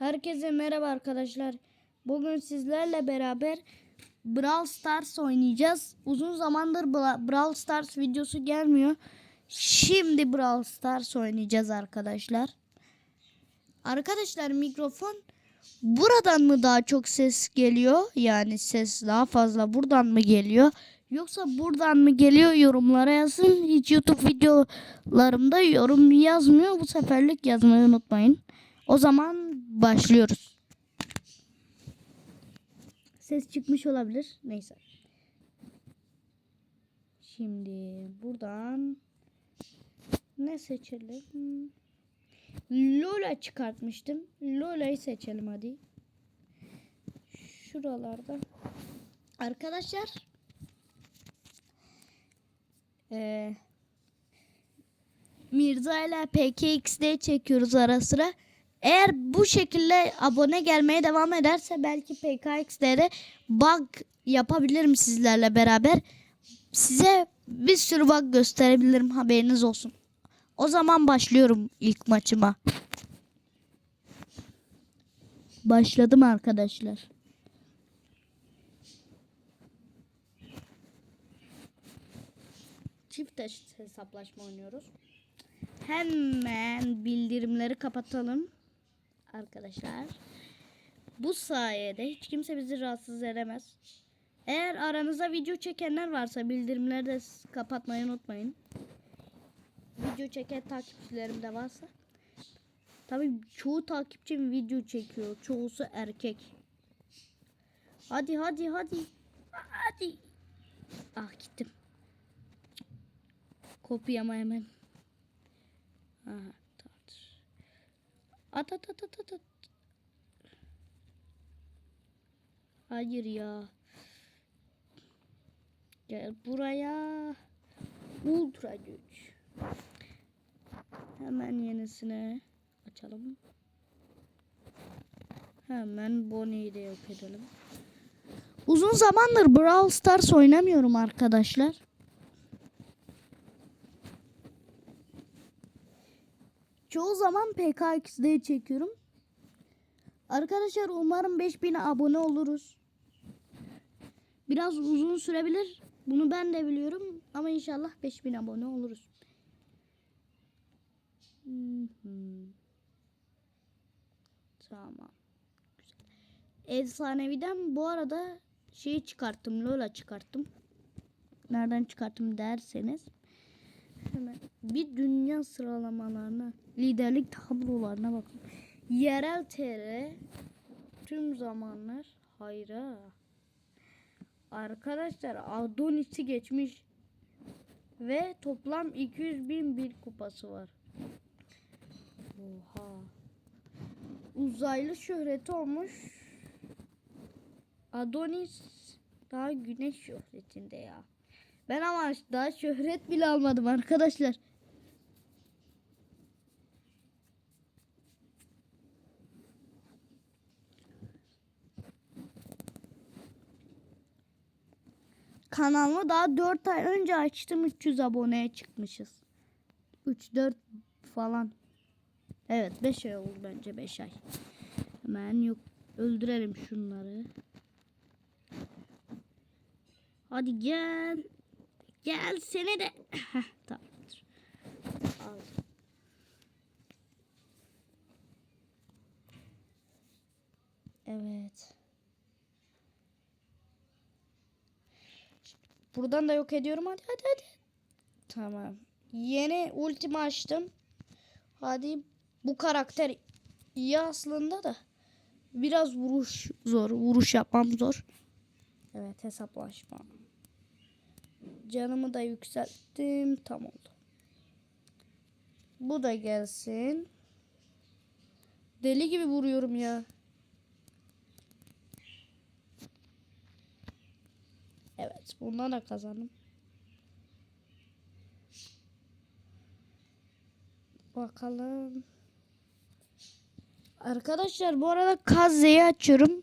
Herkese merhaba arkadaşlar. Bugün sizlerle beraber Brawl Stars oynayacağız. Uzun zamandır Bra- Brawl Stars videosu gelmiyor. Şimdi Brawl Stars oynayacağız arkadaşlar. Arkadaşlar mikrofon buradan mı daha çok ses geliyor? Yani ses daha fazla buradan mı geliyor? Yoksa buradan mı geliyor yorumlara yazın. Hiç YouTube videolarımda yorum yazmıyor. Bu seferlik yazmayı unutmayın. O zaman başlıyoruz. Ses çıkmış olabilir. Neyse. Şimdi buradan ne seçelim? Lola çıkartmıştım. Lola'yı seçelim hadi. Şuralarda. Arkadaşlar eee Mirza ile PKXD çekiyoruz ara sıra. Eğer bu şekilde abone gelmeye devam ederse belki PKXD'de bug yapabilirim sizlerle beraber. Size bir sürü bug gösterebilirim haberiniz olsun. O zaman başlıyorum ilk maçıma. Başladım arkadaşlar. Çift eşit hesaplaşma oynuyoruz. Hemen bildirimleri kapatalım. Arkadaşlar. Bu sayede hiç kimse bizi rahatsız edemez. Eğer aranızda video çekenler varsa bildirimleri de kapatmayı unutmayın. Video çeken takipçilerim de varsa. Tabii çoğu takipçim video çekiyor. Çoğusu erkek. Hadi hadi hadi. Hadi. Ah gittim. Kopyama hemen. Aha. At at at at at at. Hayır ya. Gel buraya. Ultra güç. Hemen yenisine açalım. Hemen Bonnie'yi de yok edelim. Uzun zamandır Brawl Stars oynamıyorum arkadaşlar. Çoğu zaman PKXD çekiyorum. Arkadaşlar umarım 5000 abone oluruz. Biraz uzun sürebilir. Bunu ben de biliyorum ama inşallah 5000 abone oluruz. Hı hı. Tamam. Güzel. Efsaneviden bu arada şeyi çıkarttım. Lola çıkarttım. Nereden çıkarttım derseniz. Hemen bir dünya sıralamalarına, liderlik tablolarına bakın. Yerel TR tüm zamanlar hayra. Arkadaşlar Adonis'i geçmiş ve toplam 200 bin bir kupası var. Oha. Uzaylı şöhreti olmuş. Adonis daha güneş şöhretinde ya. Ben ama daha şöhret bile almadım arkadaşlar. Kanalımı daha 4 ay önce açtım 300 aboneye çıkmışız. 3-4 falan. Evet 5 ay oldu bence 5 ay. Hemen yok öldürelim şunları. Hadi gel. Gel seni de. Tamamdır. Al. Evet. Buradan da yok ediyorum. Hadi hadi hadi. Tamam. Yeni ultimi açtım. Hadi bu karakter iyi aslında da biraz vuruş zor. Vuruş yapmam zor. Evet hesaplaşma. Canımı da yükselttim. Tam oldu. Bu da gelsin. Deli gibi vuruyorum ya. Evet. Bundan da kazandım. Bakalım. Arkadaşlar bu arada Kazze'yi açıyorum.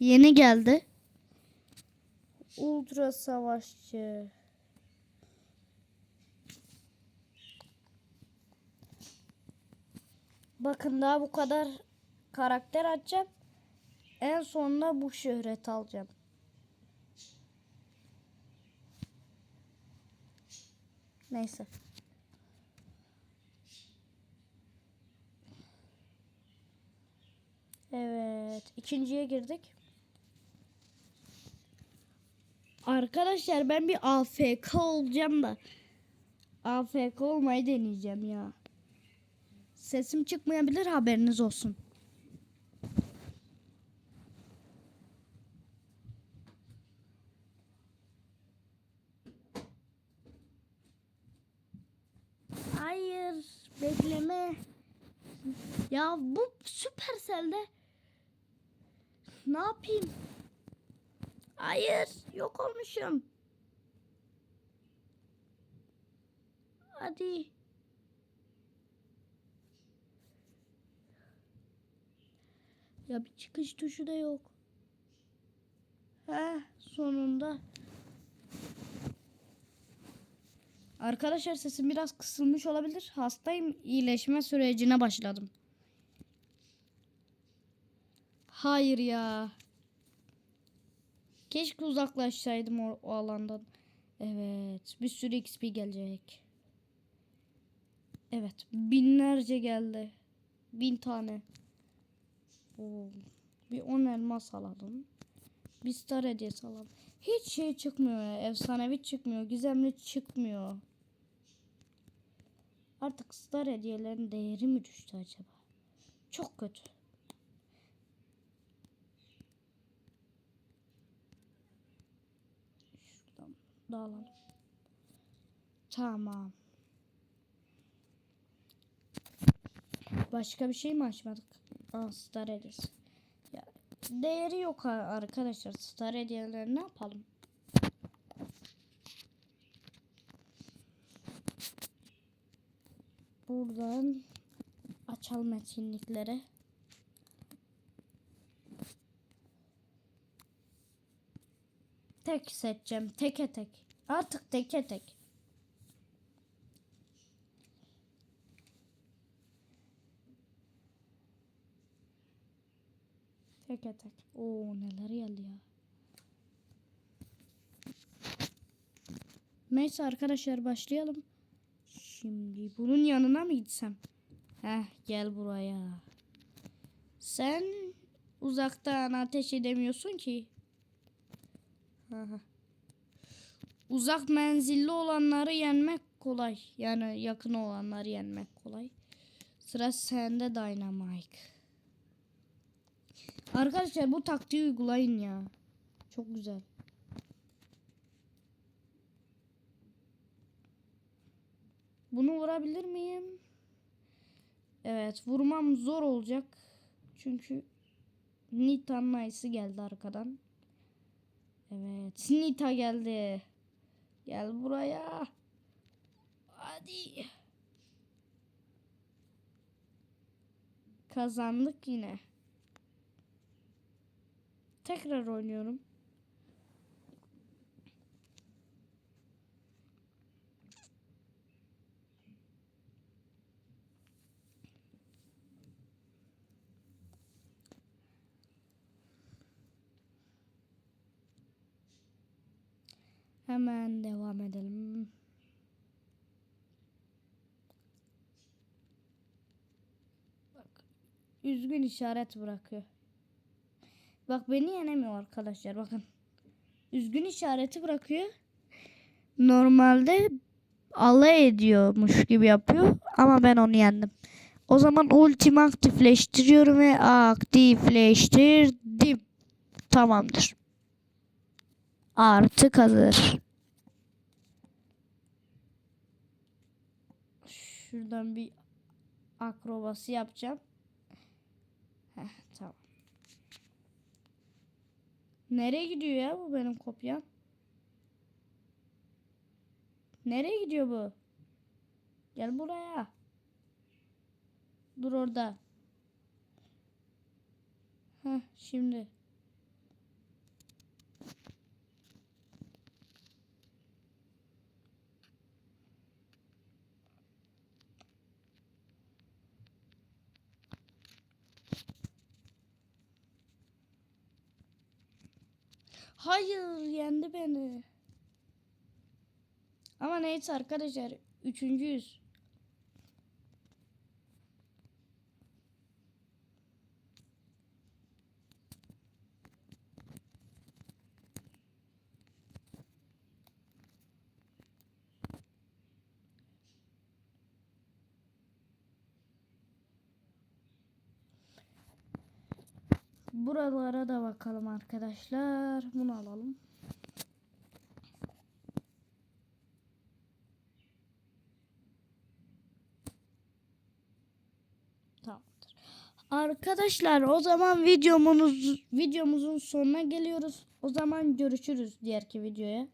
Yeni geldi. Ultra savaşçı. Bakın daha bu kadar karakter açacağım. En sonunda bu şöhret alacağım. Neyse. Evet. ikinciye girdik. Arkadaşlar ben bir AFK olacağım da. AFK olmayı deneyeceğim ya. Sesim çıkmayabilir haberiniz olsun. Hayır, bekleme. Ya bu Supercell'de ne yapayım? Hayır, yok olmuşum. Hadi. Ya bir çıkış tuşu da yok. Heh, sonunda. Arkadaşlar sesim biraz kısılmış olabilir. Hastayım. İyileşme sürecine başladım. Hayır ya. Keşke uzaklaşsaydım o, o alandan. Evet. Bir sürü XP gelecek. Evet. Binlerce geldi. Bin tane. Oo. Bir on elmas alalım. Bir star hediyesi alalım. Hiç şey çıkmıyor ya. Efsanevi çıkmıyor. Gizemli çıkmıyor. Artık star hediyelerin değeri mi düştü acaba? Çok kötü. Şuradan dağılalım. Tamam. Başka bir şey mi açmadık? Aa, star hediyesi. Ya, değeri yok arkadaşlar. Star hediyeleri ne yapalım? Buradan açalım etkinlikleri. Tek seçeceğim. Teke tek. Artık teke tek. Teke tek. Oo neler geldi ya. Neyse arkadaşlar başlayalım. Şimdi bunun yanına mı gitsem? Heh gel buraya. Sen uzaktan ateş edemiyorsun ki. Uzak menzilli olanları yenmek kolay. Yani yakın olanları yenmek kolay. Sıra sende Dynamite. Arkadaşlar bu taktiği uygulayın ya. Çok güzel. Bunu vurabilir miyim? Evet vurmam zor olacak. Çünkü Nita'nın ayısı geldi arkadan. Evet Nita geldi. Gel buraya. Hadi. Kazandık yine. Tekrar oynuyorum. Hemen devam edelim. Bak, üzgün işaret bırakıyor. Bak beni yenemiyor arkadaşlar bakın. Üzgün işareti bırakıyor. Normalde alay ediyormuş gibi yapıyor ama ben onu yendim. O zaman ultimi aktifleştiriyorum ve aktifleştirdim. Tamamdır. Artık hazır. Şuradan bir akrobasi yapacağım. Heh, tamam. Nereye gidiyor ya bu benim kopyam? Nereye gidiyor bu? Gel buraya. Dur orada. Heh, şimdi. Hayır yendi beni. Ama neyse arkadaşlar. Üçüncüyüz. Buralara da bakalım arkadaşlar. Bunu alalım. Tamamdır. Arkadaşlar o zaman videomuz videomuzun sonuna geliyoruz. O zaman görüşürüz diğerki videoya.